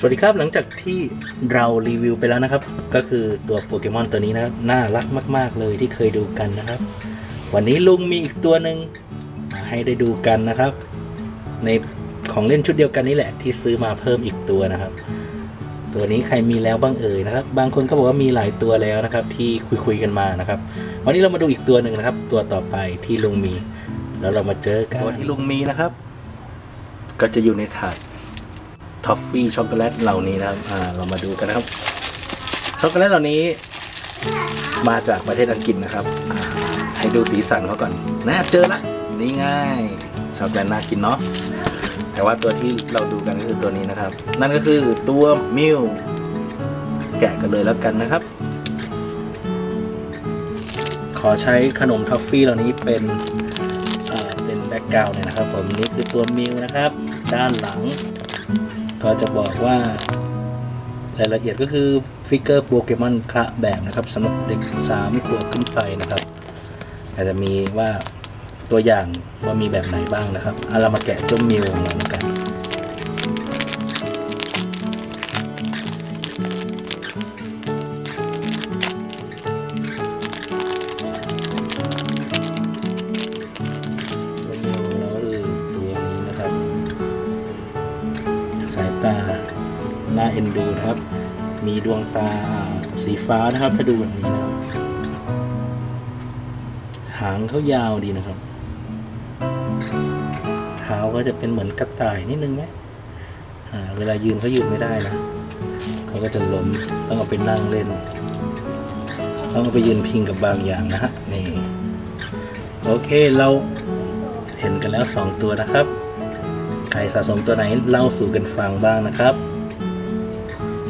สวัสดีครับหลังจากที่เรารีวิวไปแล้วนะครับ ก็คือตัวโปเกมอนตัวนี้นะครับ น่ารักมากๆเลยที่เคยดูกันนะครับ วันนี้ลุงมีอีกตัวหนึ่งมาให้ได้ดูกันนะครับ ในของเล่นชุดเดียวกันนี่แหละที่ซื้อมาเพิ่มอีกตัวนะครับ ตัวนี้ใครมีแล้วบ้างเอ่ยนะครับ บางคนก็บอกว่ามีหลายตัวแล้วนะครับ ที่คุยคุยๆกันมานะครับ วันนี้เรามาดูอีกตัวหนึ่งนะครับ ตัวต่อไปที่ลุงมี แล้วเรามาเจอกันตัวที่ลุงมีนะครับ ก็จะอยู่ในถาด ทอฟฟี่ช็อกโกแลตเหล่านี้นะครับอ่าเรามาดูกันนะครับ ช็อกโกแลตเหล่านี้ มาจากประเทศอังกฤษนะครับอ่าให้ดูสีสันเขาก่อนนะเจอละนี่ง่ายช็อกโกแลตน่ากินเนาะแต่ว่าตัวที่เราดูกันก็คือตัวนี้นะครับ นั่นก็คือตัวมิวแกะกันเลยแล้วกันนะครับ ขอใช้ขนมทอฟฟี่เหล่านี้เป็นเป็นแบ็กกราวน์เนี่ยนะครับผมนี่คือตัวมิวนะครับ ด้านหลัง ก็จะบอกว่ารายละเอียดก็คือฟิกเกอร์โปเกมอนคละแบบนะครับสำหรับเด็ก3ขวบขึ้นไปนะครับอาจจะมีว่าตัวอย่างว่ามีแบบไหนบ้างนะครับเอาเรามาแกะเจ้ามิวของเรากัน ตาน่าเอ็นดูนะครับ มีดวงตาสีฟ้านะครับ ถ้าดูแบบนี้นะครับ หางเขายาวดีนะครับ เท้าก็จะเป็นเหมือนกระต่ายนิดนึงไหมเวลายืนเขายืนไม่ได้นะ เขาก็จะล้ม ต้องเอาไปนั่งเล่น ต้องเอาไปยืนพิงกับบางอย่างนะฮะ นี่ โอเคเราเห็นกันแล้วสองตัวนะครับ รสะสมตัวไหนเล่าสู่กันฟังบ้างนะครับ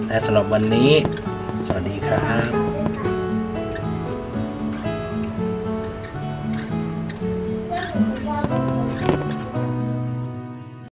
และสำหรับวันนี้ สวัสดีครับ